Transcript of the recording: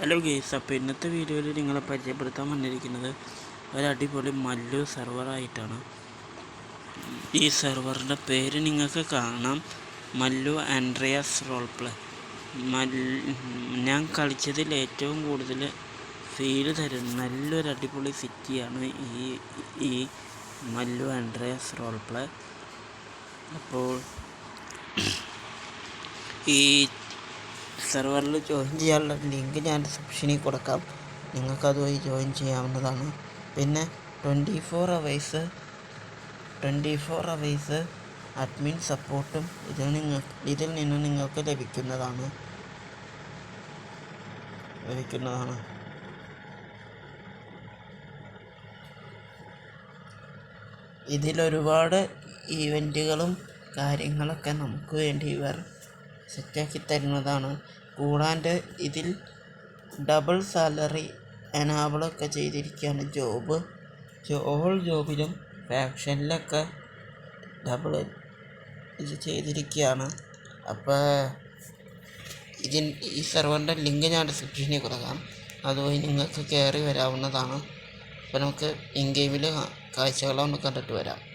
Hello guys അപ്പോൾ ഇന്നത്തെ വീഡിയോയിൽ നിങ്ങളെ പരിചയപ്പെടുത്താൻ വന്നിരിക്കുന്നത് ഒരു അടിപൊളി മല്ലു സെർവറായിട്ടാണ് ഈ സെർവറിന്റെ പേര് നിങ്ങൾക്ക് കാണാം. മല്ലു ആൻഡ്രിയാസ് റോൾ പ്ലേ ഞാൻ കളിച്ചതിൽ ഏറ്റവും കൂടുതൽ ഫീൽ തരുന്ന നല്ലൊരു അടിപൊളി സിറ്റിയാണ് ഈ ഈ മല്ലു ആൻഡ്രിയാസ് റോൾ പ്ലേ അപ്പോൾ ഈ സെർവറിൽ ജോയിൻ ചെയ്യാനുള്ള ലിങ്ക് ഞാൻ ഡിസ്ക്രിപ്ഷനിൽ കൊടുക്കാം. നിങ്ങൾക്ക് അതുവഴി ജോയിൻ ചെയ്യാവുന്നതാണ്. പിന്നെ twenty four hours twenty four hours admin സപ്പോർട്ടും ഇതിൽ നിങ്ങൾ ഇതിൽ നിന്ന് നിങ്ങൾക്ക് ലഭിക്കുന്നതാണ്. ലഭിക്കുന്നതാണ്. ഇതിലൊരുപാട് ഈവന്റുകളും കാര്യങ്ങളൊക്കെ നമുക്ക് വേണ്ടി ഇവർ സെറ്റാക്കി തരുന്നതാണ്. കൂടാണ്ട് ഇതിൽ ഡബിൾ സാലറി എനാബിളൊക്കെ ചെയ്തിരിക്കുകയാണ്. ജോബ് ഓൾ ജോബിലും ഫാക്ഷനിലൊക്കെ ഡബിൾ ഇത് ചെയ്തിരിക്കുകയാണ്. അപ്പോൾ ഇതിൻ ഈ സെർവറിന്റെ ലിങ്ക് ഞാൻ ഡിസ്ക്രിപ്ഷനിൽ കൊടുക്കാം. അതുവഴി നിങ്ങൾക്ക് കയറി വരാവുന്നതാണ്. അപ്പോൾ നമുക്ക് ഇൻ ഗെയിമിൽ കാഴ്ചകളൊന്ന് കണ്ടിട്ട് വരാം.